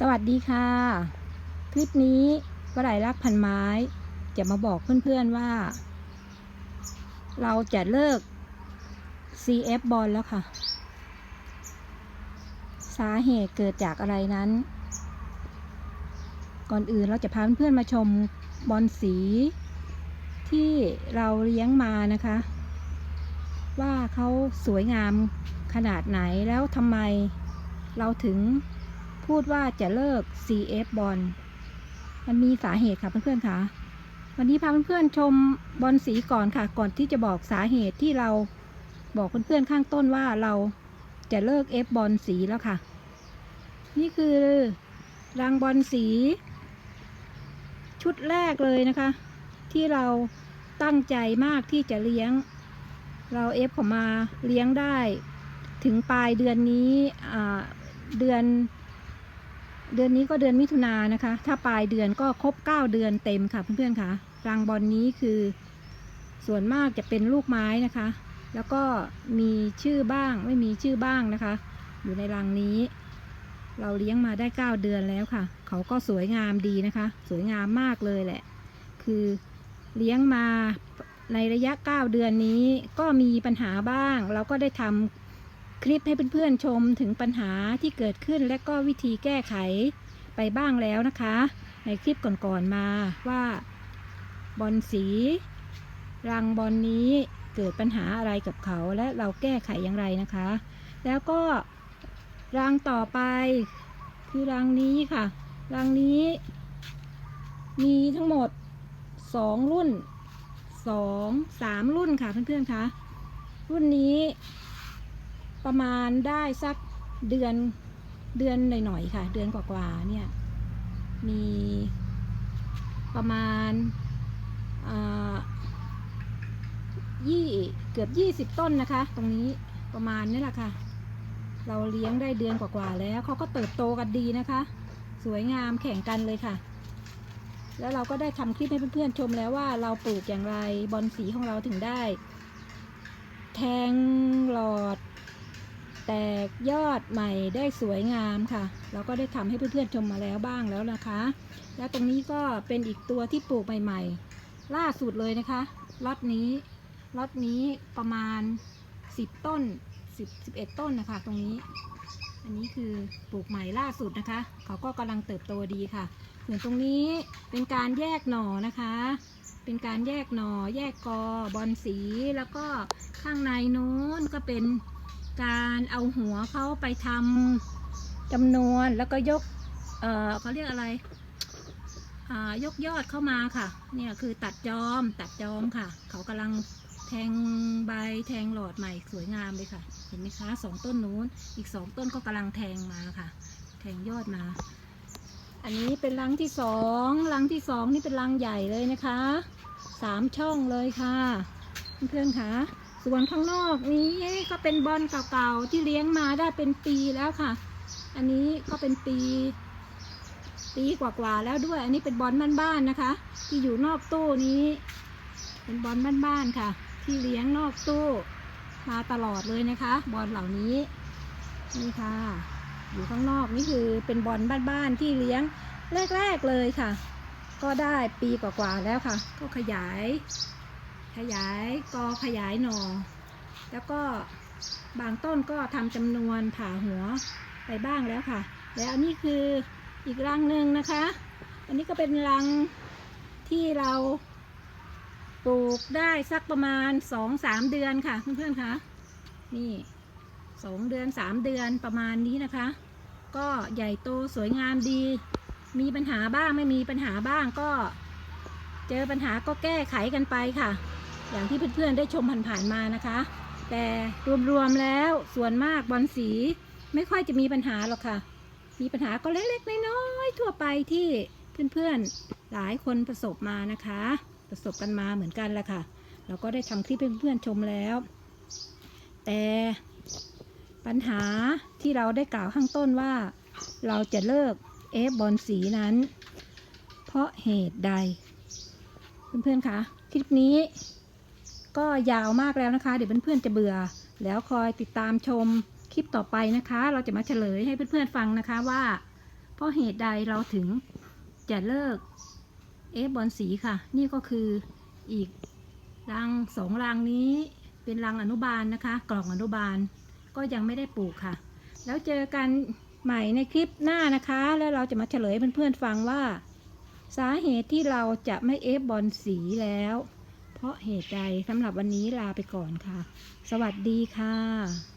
สวัสดีค่ะ คลิปนี้วรายรักพันไม้ จะมาบอกเพื่อนๆว่า เราจะเลิก CF บอลแล้วค่ะ สาเหตุเกิดจากอะไรนั้น ก่อนอื่นเราจะพาเพื่อนๆมาชมบอลสี ที่เราเลี้ยงมานะคะ ว่าเขาสวยงามขนาดไหนแล้วทำไมเราถึง พูดว่าจะเลิก CF บอลมันมีสาเหตุค่ะเพื่อนๆค่ะ วันนี้พาเพื่อนๆชมบอลสีก่อนค่ะ ก่อนที่จะบอกสาเหตุที่เราบอกเพื่อนๆข้างต้นว่าเราจะเลิก F บอลสีแล้วค่ะ นี่คือรังบอลสี ชุดแรกเลยนะคะ ที่เราตั้งใจมากที่จะเลี้ยง เราเอฟเขามาเลี้ยงได้ ถึงปลายเดือนนี้เดือน เดือนนี้ก็เดือนมิถุนายนนะคะ ถ้าปลายเดือนก็ครบ 9 เดือนเต็มค่ะเพื่อนๆค่ะรังบอลนี้คือส่วนมากจะเป็นลูกไม้นะคะ แล้วก็มีชื่อบ้างไม่มีชื่อบ้างนะคะ อยู่ในรังนี้ เราเลี้ยงมาได้ 9 เดือนแล้วค่ะ เขาก็สวยงามดีนะคะ สวยงามมากเลยแหละ คือเลี้ยงมาในระยะ 9 เดือนนี้ก็มีปัญหาบ้าง เราก็ได้ทำ คลิปให้เพื่อนๆชมถึงปัญหาที่เกิดขึ้นและก็วิธีแก้ไขไปบ้างแล้วนะคะ ในคลิปก่อนๆมาว่า บอลสี รังบอลนี้เกิดปัญหาอะไรกับเขาและเราแก้ไขอย่างไรนะคะ แล้วก็รังต่อไป คือรังนี้ค่ะ รังนี้ มีทั้งหมด 2 รุ่น 2 3 รุ่นค่ะเพื่อนๆคะรุ่นนี้ ประมาณได้สักเดือนเดือนหน่อยๆค่ะ เดือนกว่าๆเนี่ย มีประมาณอ่ายี่เกือบยี่สิบต้นนะคะ ตรงนี้ประมาณนี้แหละค่ะ เราเลี้ยงได้เดือนกว่าๆแล้วเขาก็เติบโตกันดีนะคะ สวยงามแข่งกันเลยค่ะ แล้วเราก็ได้ทำคลิปให้เพื่อนๆชมแล้วว่าเราปลูกอย่างไรบอลสีของเราถึงได้ แทงหลอด แตกยอดใหม่ได้สวยงามค่ะ เราก็ได้ทำให้เพื่อนๆชมมาแล้วบ้างแล้วนะคะ แล้วตรงนี้ก็เป็นอีกตัวที่ปลูกใหม่ๆ ล่าสุดเลยนะคะล็อตนี้ล็อตนี้ประมาณ 10 ต้น 10 11 ต้นนะคะ ตรงนี้ อันนี้คือปลูกใหม่ล่าสุดนะคะ เขาก็กำลังเติบโตดีค่ะ ส่วนตรงนี้เป็นการแยกหน่อนะคะ เป็นการแยกหน่อ แยกกอบอลสีแล้วก็ข้างในนู้นก็เป็น การเอาหัวเขาไปทำจำนวนแล้วก็ยกเอ่อเขาเรียกอะไรอ่ายกยอดเข้ามาค่ะ เนี่ยคือตัดจอมตัดจอมค่ะ เขากำลังแทงใบแทงหลอดใหม่สวยงามเลยค่ะ เห็นไหมคะสองต้นนู้น อีกสองต้นก็กำลังแทงมาค่ะ แทงยอดมา อันนี้เป็นรังที่สองรังที่สองนี่เป็นรังใหญ่เลยนะคะสามช่องเลยค่ะ เพื่อนๆค่ะ ส่วนข้างนอกนี้ก็เป็นบอลเก่าๆที่เลี้ยงมาได้เป็นปีแล้วค่ะ อันนี้ก็เป็นปี ปีกว่าๆแล้วด้วย อันนี้เป็นบอลบ้านๆนะคะ ที่อยู่นอกตู้นี้ เป็นบอลบ้านๆค่ะ ที่เลี้ยงนอกตู้มาตลอดเลยนะคะ บอลเหล่านี้นี่ค่ะ อยู่ข้างนอกนี่คือเป็นบอลบ้านๆที่เลี้ยงแรกๆเลยค่ะ ก็ได้ปีกว่าๆแล้วค่ะ ก็ขยาย ขยายกอขยายหนอ่อ แล้วก็บางต้นก็ทำจำนวนผ่าหัวไปบ้างแล้วค่ะ แล้วอันนี้คืออีกรังหนึ่งนะคะ อันนี้ก็เป็นรังที่เราปลูกได้สักประมาณสองสามเดือนค่ะเพื่อนๆคะนี่สองเดือนสามเดือนประมาณนี้นะคะ ก็ใหญ่โตสวยงามดี มีปัญหาบ้างไม่มีปัญหาบ้างก็ เจอปัญหาก็แก้ไขกันไปค่ะ อย่างที่เพื่อนๆได้ชมผ่านๆมานะคะ แต่รวมๆแล้วส่วนมากบอลสีไม่ค่อยจะมีปัญหาหรอกค่ะ มีปัญหาก็เล็กๆน้อยๆทั่วไปที่เพื่อนๆหลายคนประสบมานะคะ ประสบกันมาเหมือนกันแหละค่ะ เราก็ได้ทำคลิปให้เพื่อนๆชมแล้ว แต่ปัญหาที่เราได้กล่าวข้างต้นว่า เราจะเลิกเอฟบอลสีนั้น เพราะเหตุใด เพื่อนๆคะคลิปนี้ ก็ยาวมากแล้วนะคะ เดี๋ยวเพื่อนๆจะเบื่อ แล้วคอยติดตามชมคลิปต่อไปนะคะ เราจะมาเฉลยให้เพื่อนๆฟังนะคะว่า เพราะเหตุใดเราถึงจะเลิกเอฟบอลสีค่ะ นี่ก็คืออีกรังสองรังนี้เป็นรังอนุบาลนะคะ กล่องอนุบาลก็ยังไม่ได้ปลูกค่ะ แล้วเจอกันใหม่ในคลิปหน้านะคะ แล้วเราจะมาเฉลยให้เพื่อนๆฟังว่า สาเหตุที่เราจะไม่เอฟบอลสีแล้ว เพราะเหตุใดสำหรับวันนี้ลาไปก่อนค่ะ สวัสดีค่ะ